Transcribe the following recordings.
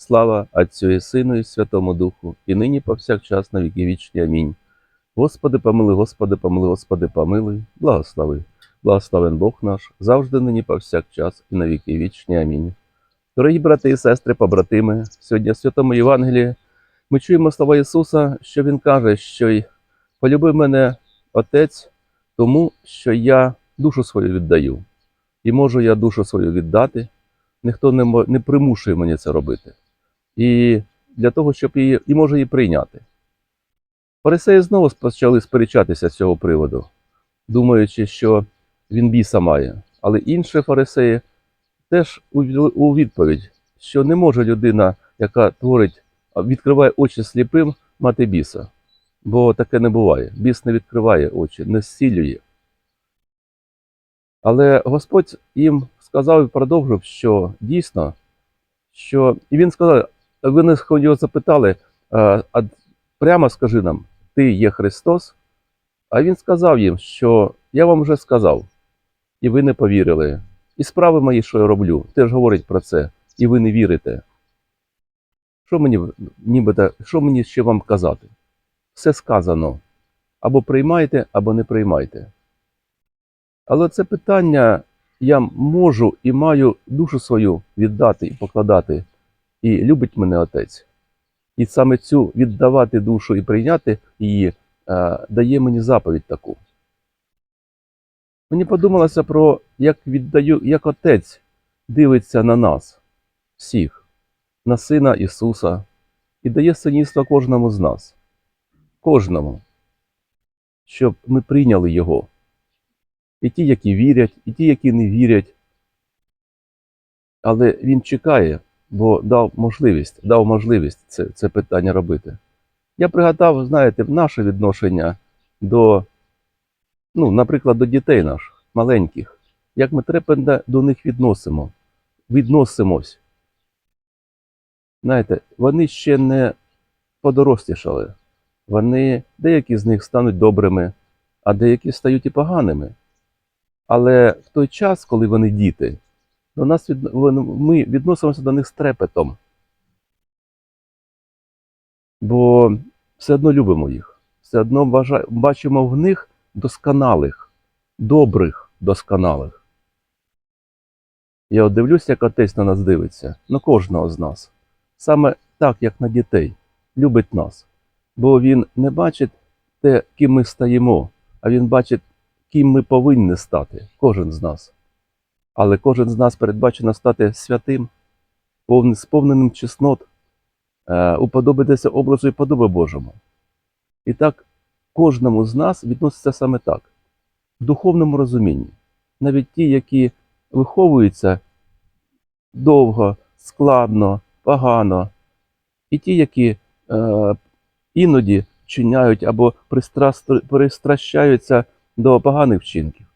Слава Отцю і Сину і Святому Духу, і нині повсякчас на віки вічні. Амінь. Господи, помилуй, Господи, помилуй, Господи, помилуй, благослови. Благословен Бог наш, завжди нині повсякчас і на віки вічні. Амінь. Дорогі брати і сестри, побратими, сьогодні в Святому Євангелії ми чуємо слова Ісуса, що Він каже, що й полюбив мене Отець, тому що я душу свою віддаю. І можу я душу свою віддати, ніхто не примушує мені це робити. І для того, щоб її і може її прийняти. Фарисеї знову почали сперечатися з цього приводу, думаючи, що він біса має. Але інші фарисеї теж у відповідь, що не може людина, яка творить, відкриває очі сліпим, мати біса. Бо таке не буває. Біс не відкриває очі, не зцілює. Але Господь їм сказав і продовжив, що дійсно, що і він сказав, вони його запитали, а, а прямо скажи нам, ти є Христос? А він сказав їм, що я вам вже сказав, і ви не повірили. І справи мої, що я роблю, теж говорить про це, і ви не вірите. Що мені, нібито, що мені ще вам казати? Все сказано. Або приймайте, або не приймайте. Але це питання я можу і маю душу свою віддати і покладати, і любить мене отець. І саме цю віддавати душу і прийняти її е, дає мені заповідь таку. Мені подумалося про як віддаю, як отець дивиться на нас, всіх, на Сина Ісуса, і дає синівство кожному з нас, кожному, щоб ми прийняли Його. І ті, які вірять, і ті, які не вірять. Але він чекає, бо дав можливість, дав можливість це, це питання робити. Я пригадав, знаєте, наше відношення до, ну, наприклад, до дітей наших, маленьких, як ми трепетно до них відносимо, відносимось. Знаєте, вони ще не подорослішали. Вони, деякі з них стануть добрими, а деякі стають і поганими. Але в той час, коли вони діти, до нас від... ми відносимося до них з трепетом. Бо все одно любимо їх, все одно бажа... бачимо в них досконалих, добрих досконалих. Я от дивлюся, як отець на нас дивиться, на кожного з нас. Саме так, як на дітей, любить нас. Бо він не бачить те, ким ми стаємо, а він бачить ким ми повинні стати, кожен з нас. Але кожен з нас передбачено стати святим, сповненим чеснот, е, уподобитися образу і подоби Божому. І так кожному з нас відноситься саме так, в духовному розумінні. Навіть ті, які виховуються довго, складно, погано, і ті, які е, іноді чиняють або пристращаються до поганих вчинків.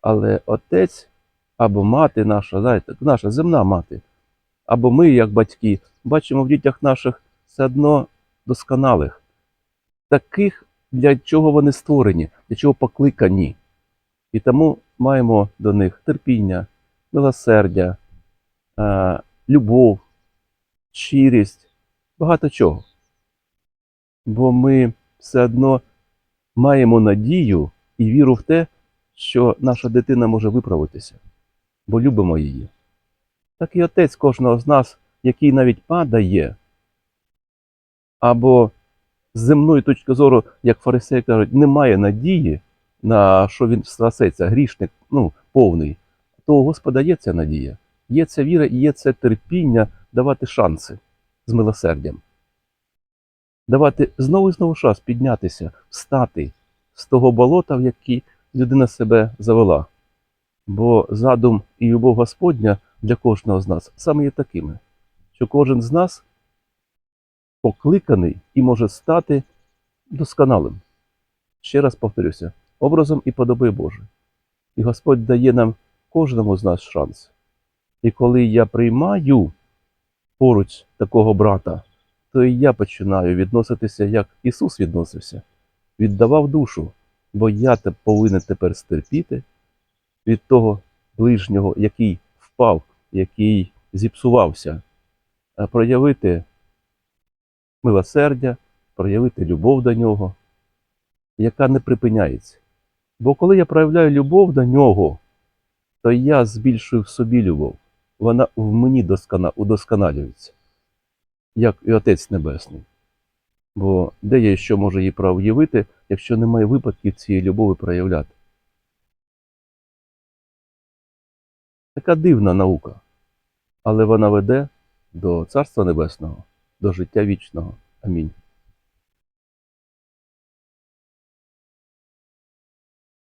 Але отець або мати наша, знаєте, наша земна мати, або ми, як батьки, бачимо в дітях наших все одно досконалих, таких, для чого вони створені, для чого покликані. І тому маємо до них терпіння, милосердя, е, любов, щирість, багато чого. Бо ми все одно маємо надію і віру в те, що наша дитина може виправитися, бо любимо її. Так і отець кожного з нас, який навіть падає, або з земної точки зору, як фарисеї кажуть, немає надії, на що він спасеться, грішник ну, повний, то у Господа є ця надія, є ця віра і є це терпіння давати шанси з милосердям давати знову і знову шанс піднятися, встати з того болота, в який людина себе завела. Бо задум і любов Господня для кожного з нас саме є такими, що кожен з нас покликаний і може стати досконалим. Ще раз повторюся, образом і подобою Божою. І Господь дає нам кожному з нас шанс. І коли я приймаю поруч такого брата, то і я починаю відноситися, як Ісус відносився, віддавав душу, бо я повинен тепер стерпіти від того ближнього, який впав, який зіпсувався, а проявити милосердя, проявити любов до нього, яка не припиняється. Бо коли я проявляю любов до нього, то я збільшую в собі любов. Вона в мені доскона, удосконалюється, як і Отець Небесний. Бо де я ще можу її проявити, якщо немає випадків цієї любові проявляти? Така дивна наука, але вона веде до Царства Небесного, до життя вічного. Амінь.